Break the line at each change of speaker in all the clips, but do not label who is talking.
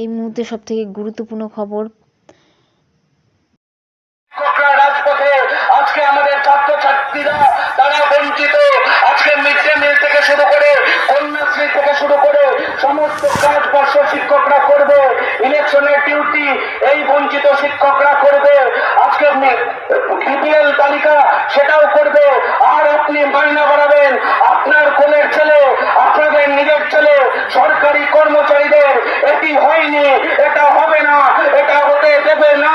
এই মুহূর্তে সবথেকে গুরুত্বপূর্ণ খবর।
আজকে আমাদের ছাত্রছাত্রীরা, তারা বঞ্চিত। আজকে মিড ডে মিল থেকে শুরু করে কন্যাশ্রী থেকে শুরু করে সমস্ত কাজ বর্ষ শিক্ষকরা করবে। ইলেকশনের ডিউটি এই বঞ্চিত শিক্ষকরা করবে। আজকে বিপিএল তালিকা সেটাও করবে। আর আপনি মাইনা বাড়াবেন, আপনার কোলের ছেলে, আপনাদের নিজের ছেলে, সরকারি কর্মচারীদের এটি হয়নি, এটা হবে না, এটা হতে দেবে না।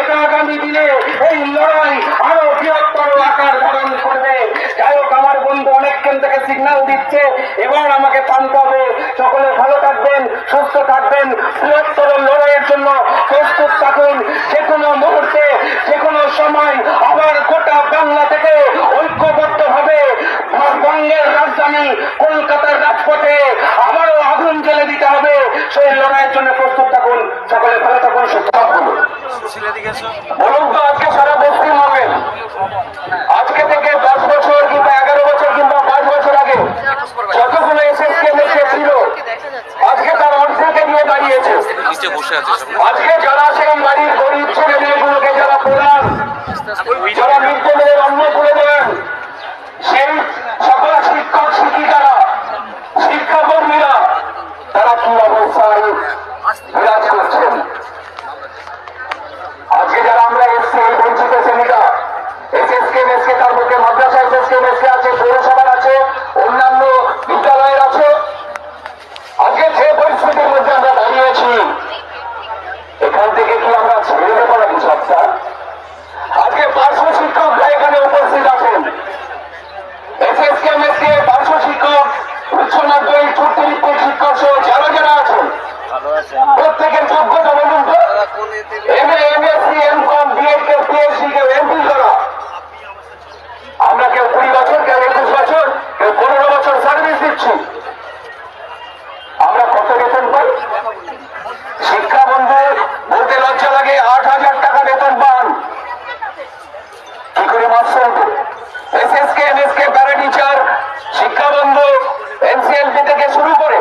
এটা আগামী দিনে এই লড়াই আরও বৃহত্তর আকার ধারণ করবে। যাই আমার বন্ধু অনেকক্ষণ থেকে সিগন্যাল দিচ্ছে, এবার আমাকে থামতে হবে। সকলে ভালো থাকবেন, সুস্থ থাকবেন, বৃহত্তর লড়াইয়ের জন্য প্রস্তুত থাকুন। যে কোনো মুহূর্তে, যে কোনো সময় আবার গোটা বাংলা থেকে ঐক্যবদ্ধ ভাবে বঙ্গের রাজধানী কলকাতার রাজপথে আবারও আগুন জ্বেলে দিতে হবে সেই লড়াইয়ের জন্য প্রস্তুত থাকুন। সকলে ভালো থাকুন সুস্থ থাকুন। বলুন তো আজকে সারা পশ্চিমবঙ্গে আজকে থেকে দশ বছর কিংবা এগারো বছর কিংবা পাঁচ বছর আগে যতগুলো এসএসকে মেসে ছিল আজকে তার অর্ধেকে নিয়ে দাঁড়িয়েছে। আজকে যারা প্রত্যেকের যোগ্যতা বলুন তো M A MSc MCom BEd কেউ পিএইচডি কেউ এমপি করা আমরা কেউ কুড়ি বছর কেউ একুশ বছর কেউ পনেরো বছর সার্ভিস দিচ্ছি আমরা কত বেতন পাই শিক্ষা বন্ধু বলতে লজ্জা লাগে আট হাজার টাকা বেতন পান কি করে master SSK MSK para teacher শিক্ষা বন্ধু এনসিএলপি থেকে শুরু করে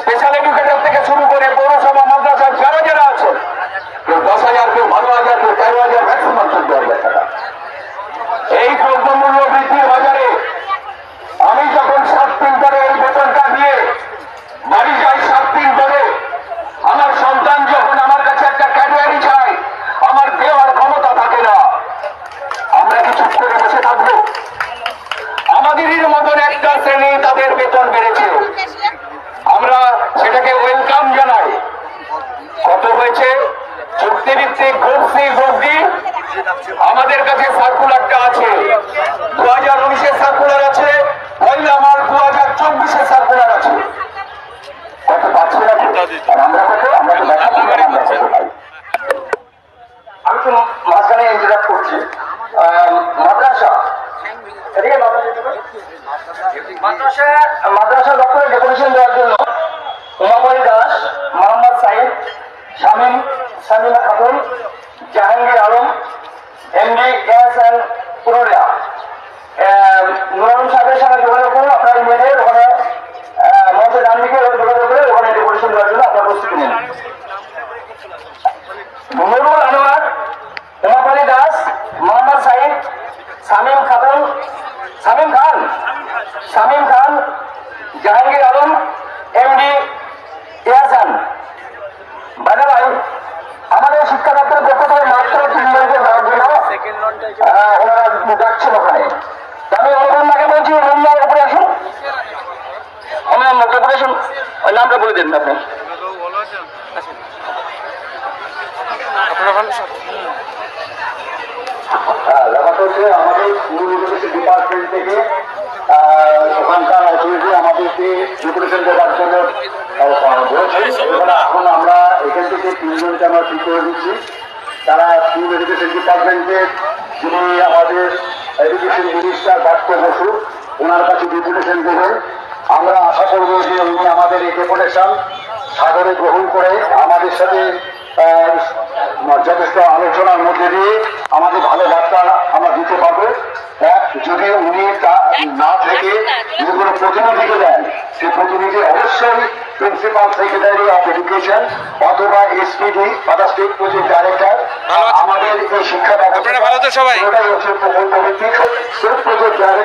স্পেশাল এডুকেটর থেকে শুরু করে পৌরসভা মাদ্রাসা যারা যারা আছে কেউ দশ হাজার কেউ বারো হাজার কেউ তেরো হাজার ম্যাক্সিমাম চোদ্দ হাজার টাকা এই দ্রব্যমূল্য বৃদ্ধির বাজারে আমি যখন সাত দিন ধরে এই বেতনটা নিয়ে বাড়ি যাই সাত দিন ধরে আমার সন্তান যখন আমার কাছে একটা ক্যারিয়ারি চায় আমার দেওয়ার ক্ষমতা থাকে না আমরা কি চুপ করে বসে থাকব আমাদেরই মতন একটা শ্রেণি তাদের বেতন বেড়েছে আমরা সেটাকে ওয়েলকাম জানাই। কত হয়েছে? চুক্তিভিত্তিক ঘুরছি ঘুরছি আমাদের কাছে সার্কুলারটা আছে। দু হাজার উনিশের সার্কুলার আছে। পয়লা মার্চ দু হাজার চব্বিশের সার্কুলার আছে। কত পাচ্ছি আমরা কত? আমরা তো দেখাচ্ছি না, আমরা কত পাই। আমি তো মাঝখানে ইন্টারাক্ট করছি আহ, মাদ্রাসা এদিকে মাদ্রাসা একটু করো। মাদ্রাসা মাদ্রাসা ডেকোরেশন দেওয়ার জন্য Das, Mohammad Saeed, Shamima Khatun, Jahangir Alam MD S N Purulia. সাহেবের সঙ্গে যোগাযোগ করুন, আপনার ইমেজের ওখানে মঞ্চের ডান দিকে যোগাযোগ করে ওখানে ডেকোরেশন দেওয়ার জন্য আপনার প্রস্তুতি নিন। আনোয়ার উমাপালি দাস, মোহাম্মদ সাইদ, শামীম খাতুন, শামীম শামীম খান, জাহাঙ্গীর আলম এমডি ইয়াসান। বাজা ভাই আমাদের শিক্ষা দপ্তরের পক্ষ থেকে মাত্র তিনজনকে দেওয়ার জন্য ওনারা ডাকছেন ওখানে। আমি অনুপন্নাকে বলছি রুমনার উপরে আসুন। মুখে উপরে আসুন। ওই নামটা বলে দিন আপনি। আমাদের স্কুল এডুকেশন ডিপার্টমেন্ট থেকে দেওয়ার জন্য বলেছেন এবং এখন আমরা এখান থেকে তিনজনকে আমরা ঠিক করে দিচ্ছি। তারা স্কুল এডুকেশন ডিপার্টমেন্টের যিনি আমাদের এডুকেশন মিনিস্টার বসু ওনার কাছে ডেপুটেশন দেবেন আমরা আশা করব যে উনি আমাদের এই ডেপুটেশন সাদরে গ্রহণ করে আমাদের সাথে যথেষ্ট আলোচনার মধ্যে দিয়ে আমাদের ভালো বার্তা আমরা দিতে পারব। এক যদি উনি না থেকে যদি কোনো প্রতিনিধিকে দেন সে প্রতিনিধি অবশ্যই প্রিন্সিপাল সেক্রেটারি অফ এডুকেশন অথবা
এসপিডি অর্থাৎ স্টেট প্রজেক্ট ডাইরেক্টর আমাদের এই শিক্ষা ব্যবস্থা
সবাই?
হচ্ছে প্রকল্প ভিত্তিক স্টেট প্রজেক্ট ডাইরেক্টর